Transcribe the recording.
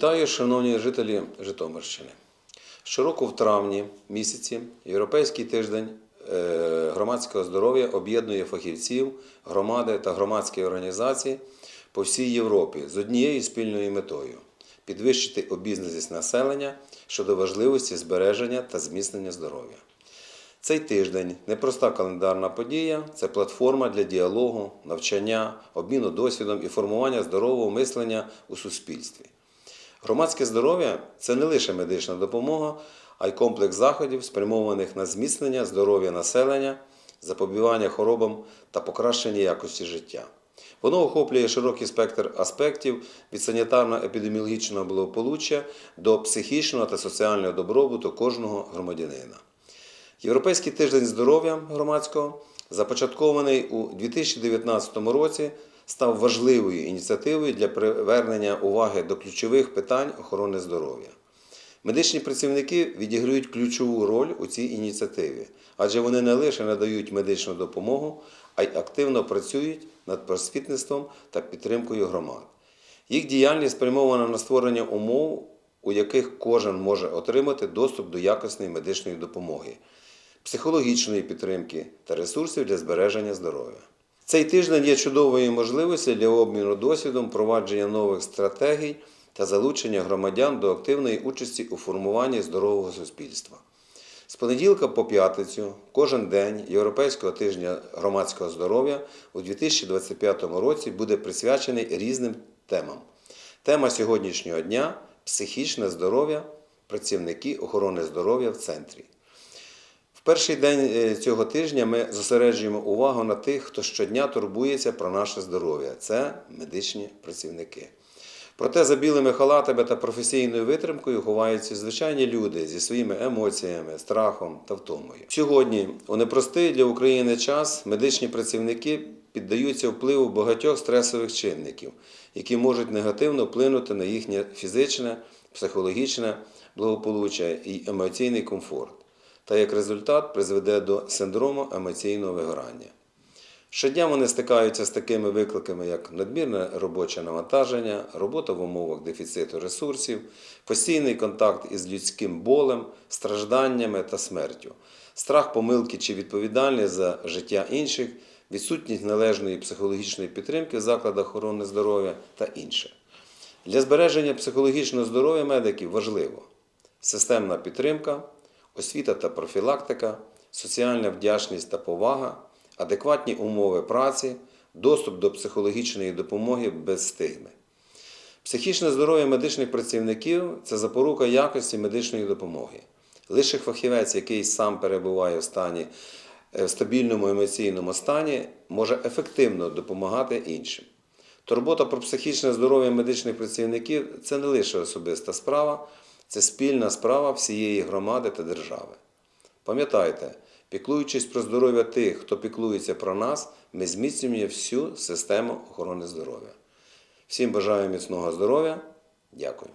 Вітаю, шановні жителі Житомирщини. Щороку в травні місяці Європейський тиждень е, громадського здоров'я об'єднує фахівців, громади та громадські організації по всій Європі з однією спільною метою підвищити обізнаність населення щодо важливості збереження та зміцнення здоров'я. Цей тиждень непроста календарна подія це платформа для діалогу, навчання, обміну досвідом і формування здорового мислення у суспільстві. Громадське здоров'я це не лише медична допомога, а й комплекс заходів, спрямованих на зміцнення здоров'я населення, запобігання хворобам та покращення якості життя. Воно охоплює широкий спектр аспектів від санітарно-епідеміологічного благополуччя до психічного та соціального добробуту кожного громадянина. Європейський тиждень здоров'я громадського, започаткований у 2019 році, став важливою ініціативою для привернення уваги до ключових питань охорони здоров'я. Медичні працівники відіграють ключову роль у цій ініціативі, адже вони не лише надають медичну допомогу, а й активно працюють над просвітництвом та підтримкою громад. Їх діяльність спрямована на створення умов, у яких кожен може отримати доступ до якісної медичної допомоги, психологічної підтримки та ресурсів для збереження здоров'я. Цей тиждень є чудовою можливістю для обміну досвідом, впровадження нових стратегій та залучення громадян до активної участі у формуванні здорового суспільства. З понеділка по п'ятницю кожен день Європейського тижня громадського здоров'я у 2025 році буде присвячений різним темам. Тема сьогоднішнього дня психічне здоров'я, працівники охорони здоров'я в центрі. В перший день е, цього тижня ми зосереджуємо увагу на тих, хто щодня турбується про наше здоров'я. Це медичні працівники. Проте за білими халатами та професійною витримкою ховаються звичайні люди зі своїми емоціями, страхом та втомою. Сьогодні, у непростий для України час, медичні працівники піддаються впливу багатьох стресових чинників, які можуть негативно вплинути на їхнє фізичне, психологічне благополуччя і емоційний комфорт та як результат призведе до синдрому емоційного вигорання. Щодня вони стикаються з такими викликами, як надмірне робоче навантаження, робота в умовах дефіциту ресурсів, постійний контакт із людським болем, стражданнями та смертю, страх помилки чи відповідальність за життя інших, відсутність належної психологічної підтримки в закладах охорони здоров'я та інше. Для збереження психологічного здоров'я медиків важливо системна підтримка, освіта та профілактика, соціальна вдячність та повага, адекватні умови праці, доступ до психологічної допомоги без стигми. Психічне здоров'я медичних працівників це запорука якості медичної допомоги. Лише фахівець, який сам перебуває в стані е, в стабільному емоційному стані, може ефективно допомагати іншим. Турбота про психічне здоров'я медичних працівників це не лише особиста справа, це спільна справа всієї громади та держави. Пам'ятайте, піклуючись про здоров'я тих, хто піклується про нас, ми зміцнюємо всю систему охорони здоров'я. Всім бажаю міцного здоров'я. Дякую.